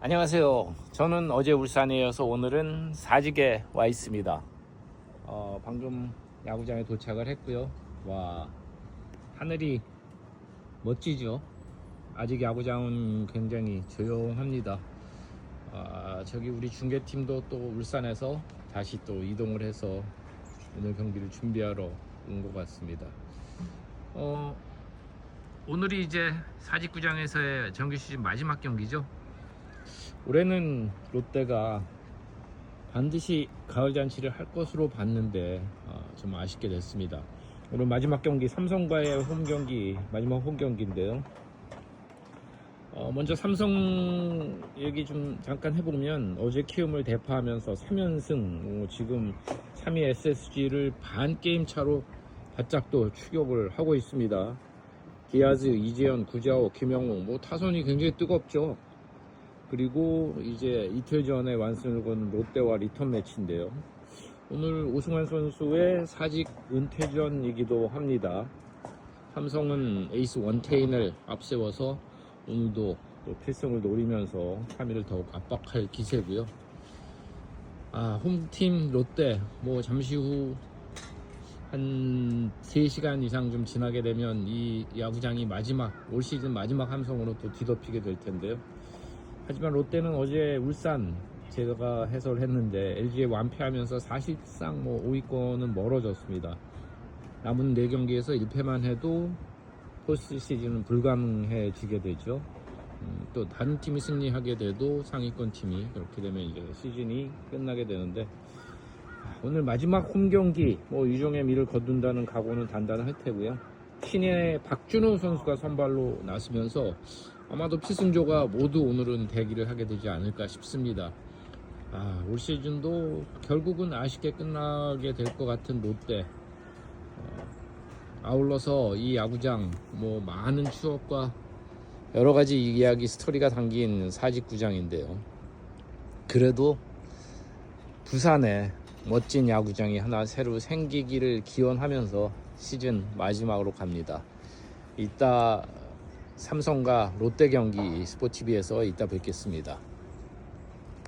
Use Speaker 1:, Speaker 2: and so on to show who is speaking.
Speaker 1: 안녕하세요. 저는 어제 울산에 이어서 오늘은 사직에 와 있습니다. 어, 방금 야구장에 도착을 했고요. 와 하늘이 멋지죠. 아직 야구장은 굉장히 조용합니다. 아, 저기 우리 중계팀도 또 울산에서 다시 또 이동을 해서 오늘 경기를 준비하러 온 것 같습니다. 어, 오늘이 이제 사직구장에서의 정규 시즌 마지막 경기죠. 올해는 롯데가 반드시 가을 잔치를 할 것으로 봤는데 어, 좀 아쉽게 됐습니다. 오늘 마지막 경기 삼성과의 홈 경기 마지막 홈 경기인데요. 어, 먼저 삼성 얘기 좀 잠깐 해보면 어제 키움을 대파하면서 3연승 어, 지금 3위 SSG를 반 게임 차로 바짝 또 추격을 하고 있습니다. 디아즈, 이재현, 구자호, 김영웅 뭐 타선이 굉장히 뜨겁죠. 그리고 이제 이틀 전에 완승을 건 롯데와 리턴 매치인데요. 오늘 오승환 선수의 사직 은퇴전이기도 합니다. 삼성은 에이스 원태인을 앞세워서 오늘도 또 필승을 노리면서 3위를 더욱 압박할 기세고요. 아, 홈팀 롯데 뭐 잠시 후 한 3시간 이상 좀 지나게 되면 이 야구장이 마지막 올 시즌 마지막 함성으로 또 뒤덮이게 될 텐데요. 하지만 롯데는 어제 울산 제가 해설을 했는데 LG에 완패하면서 사실상 뭐 5위권은 멀어졌습니다. 남은 4경기에서 1패만 해도 포스트 시즌은 불가능해지게 되죠. 음, 또 다른 팀이 승리하게 돼도 상위권 팀이 그렇게 되면 이제 시즌이 끝나게 되는데 아, 오늘 마지막 홈 경기 뭐 유종의 미를 거둔다는 각오는 단단할 테고요. 신의 박준호 선수가 선발로 나서면서 아마도 필승조가 모두 오늘은 대기를 하게 되지 않을까 싶습니다. 아, 올 시즌도 결국은 아쉽게 끝나게 될 것 같은 롯데. 어, 아울러서 이 야구장 뭐 많은 추억과 여러 가지 이야기 스토리가 담긴 사직구장인데요. 그래도 부산에 멋진 야구장이 하나 새로 생기기를 기원하면서 시즌 마지막으로 갑니다. 이따 삼성과 롯데 경기 스포티비에서 이따 뵙겠습니다.